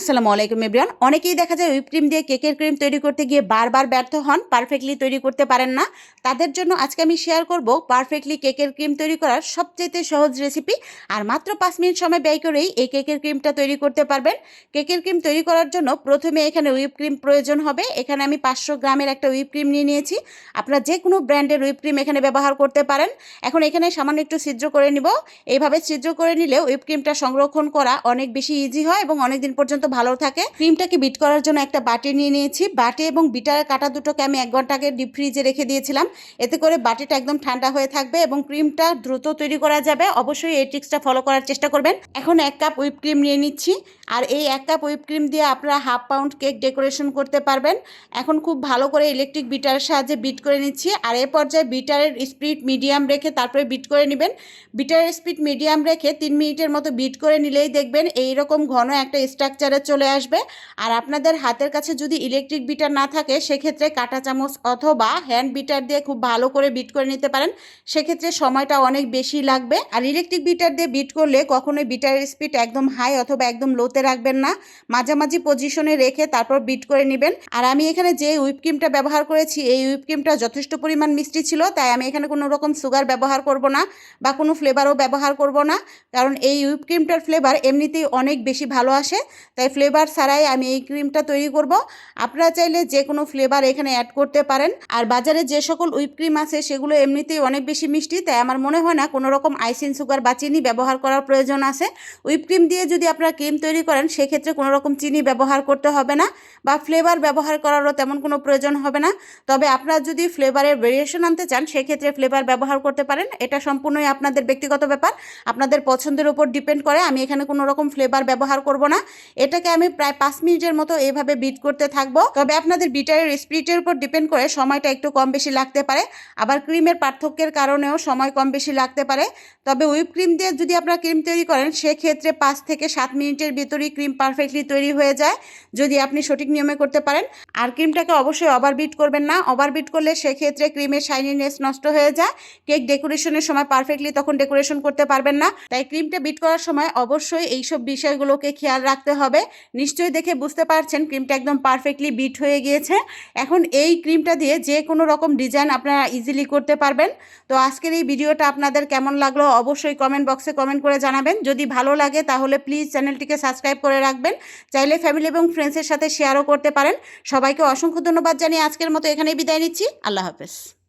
আসসালামু আলাইকুম, এভরিওয়ান। অনেকেই দেখা যায় হুইপ ক্রিম দিয়ে কেকের ক্রিম তৈরি করতে গিয়ে বারবার ব্যর্থ হন পারফেক্টলি তৈরি করতে পারেন না। তাদের জন্য আজকে আমি শেয়ার করব পারফেক্টলি কেকের ক্রিম তৈরি করার সবচেয়ে সহজ রেসিপি আর মাত্র পাঁচ মিনিট সময় ব্যয় করেই এই কেকের ক্রিমটা তৈরি করতে পারবেন। কেকের ক্রিম তৈরি করার জন্য প্রথমে এখানে হুইপ ক্রিম প্রয়োজন হবে। এখানে আমি পাঁচশো গ্রামের একটা হুইপ ক্রিম নিয়ে নিয়েছি। আপনারা যে কোনো ব্র্যান্ডের হুইপ ক্রিম এখানে ব্যবহার করতে পারেন। এখন এখানে সামান্য একটু ছিদ্র করে নিব। এইভাবে ছিদ্র করে নিলে হুইপ ক্রিমটা সংরক্ষণ করা অনেক বেশি ইজি হয় এবং অনেক দিন পর্যন্ত ভালো থাকে। ক্রিমটাকে বিট করার জন্য একটা বাটি নিয়ে নিয়েছি। বাটি এবং বিটারের কাটা দুটোকে আমি এক ঘণ্টা আগে ডিপ ফ্রিজে রেখে দিয়েছিলাম। এতে করে বাটিটা একদম ঠান্ডা হয়ে থাকবে এবং ক্রিমটা দ্রুত তৈরি করা যাবে। অবশ্যই এই ট্রিক্সটা ফলো করার চেষ্টা করবেন। এখন এক কাপ হুইপ ক্রিম নিয়ে নিচ্ছি। আর এই এক কাপ হুইপ ক্রিম দিয়ে আপনারা হাফ পাউন্ড কেক ডেকোরেশন করতে পারবেন। এখন খুব ভালো করে ইলেকট্রিক বিটারের সাহায্যে বিট করে নিচ্ছি। আর এ পর্যায়ে বিটারের স্পিড মিডিয়াম রেখে তারপরে বিট করে নেবেন। বিটারের স্পিড মিডিয়াম রেখে তিন মিনিটের মতো বিট করে নিলেই দেখবেন এই রকম ঘন একটা স্ট্রাকচারে চলে আসবে। আর আপনাদের হাতের কাছে যদি ইলেকট্রিক বিটার না থাকে, সেক্ষেত্রে কাঁটা চামচ অথবা হ্যান্ড বিটার দিয়ে খুব ভালো করে বিট করে নিতে পারেন। সেক্ষেত্রে সময়টা অনেক বেশি লাগবে। আর ইলেকট্রিক বিটার দিয়ে বিট করলে কখনোই বিটারের স্পিড একদম হাই অথবা একদম লোতে রাখবেন না। মাঝামাঝি পজিশনে রেখে তারপর বিট করে নেবেন। আর আমি এখানে যে হুইপ ক্রিমটা ব্যবহার করেছি, এই হুইপ ক্রিমটা যথেষ্ট পরিমাণ মিষ্টি ছিল, তাই আমি এখানে কোনো রকম সুগার ব্যবহার করব না বা কোনো ফ্লেভারও ব্যবহার করব না। কারণ এই হুইপ ক্রিমটার ফ্লেভার এমনিতেই অনেক বেশি ভালো আসে। তাই ফ্লেভার ছাড়াই আমি এই ক্রিমটা তৈরি করব। আপনারা চাইলে যে কোনো ফ্লেভার এখানে অ্যাড করতে পারেন। আর বাজারে যে সকল হুইপ ক্রিম আছে, সেগুলো এমনিতেই অনেক বেশি মিষ্টি, তাই আমার মনে হয় না কোনো রকম আইসিন সুগার বা চিনি ব্যবহার করার প্রয়োজন আছে। হুইপ ক্রিম দিয়ে যদি আপনারা ক্রিম তৈরি করেন, সেক্ষেত্রে কোনো রকম চিনি ব্যবহার করতে হবে না বা ফ্লেভার ব্যবহার করারও তেমন কোনো প্রয়োজন হবে না। তবে আপনারা যদি ফ্লেভারের ভেরিয়েশন আনতে চান, সেক্ষেত্রে ফ্লেভার ব্যবহার করতে পারেন। এটা সম্পূর্ণই আপনাদের ব্যক্তিগত ব্যাপার। আপনাদের পছন্দের উপর ডিপেন্ড করে আমি এখানে কোনো রকম ফ্লেভার ব্যবহার করব না। এটাকে আমি প্রায় পাঁচ মিনিটের মতো এইভাবে বিট করতে থাকব। তবে আপনাদের বিটারের স্পিডের উপর ডিপেন্ড করে সময়টা একটু কম বেশি লাগতে পারে। আবার ক্রিমের পার্থক্যের কারণেও সময় কম বেশি লাগতে পারে। তবে হুইপ ক্রিম দিয়ে যদি আপনারা ক্রিম তৈরি করেন, সেক্ষেত্রে পাঁচ থেকে সাত মিনিটের ভিতরেই ক্রিম পারফেক্টলি তৈরি হয়ে যায়, যদি আপনি সঠিক নিয়মে করতে পারেন। আর ক্রিমটাকে অবশ্যই ওভার বিট করবেন না। ওভার বিট করলে সেক্ষেত্রে ক্রিমের শাইনিনেস নষ্ট হয়ে যায়। কেক ডেকোরেশনের সময় পারফেক্টলি তখন ডেকোরেশন করতে পারবেন না। তাই ক্রিমটা বিট করার সময় অবশ্যই এইসব বিষয়গুলোকে খেয়াল রাখতে হবে। নিশ্চয়ই দেখে বুঝতে পারছেন, ক্রিমটা একদম পারফেক্টলি বিট হয়ে গিয়েছে। এখন এই ক্রিমটা দিয়ে যে কোনো রকম ডিজাইন আপনারা ইজিলি করতে পারবেন। তো আজকের এই ভিডিওটা আপনাদের কেমন লাগল অবশ্যই কমেন্ট বক্সে কমেন্ট করে জানাবেন। যদি ভালো লাগে তাহলে প্লিজ চ্যানেলটিকে সাবস্ক্রাইব করে রাখবেন। চাইলে ফ্যামিলি এবং ফ্রেন্ডসের সাথে শেয়ারও করতে পারেন। সবাইকে অসংখ্য ধন্যবাদ জানিয়ে আজকের মতো এখানেই বিদায় নিচ্ছি। আল্লাহ হাফেজ।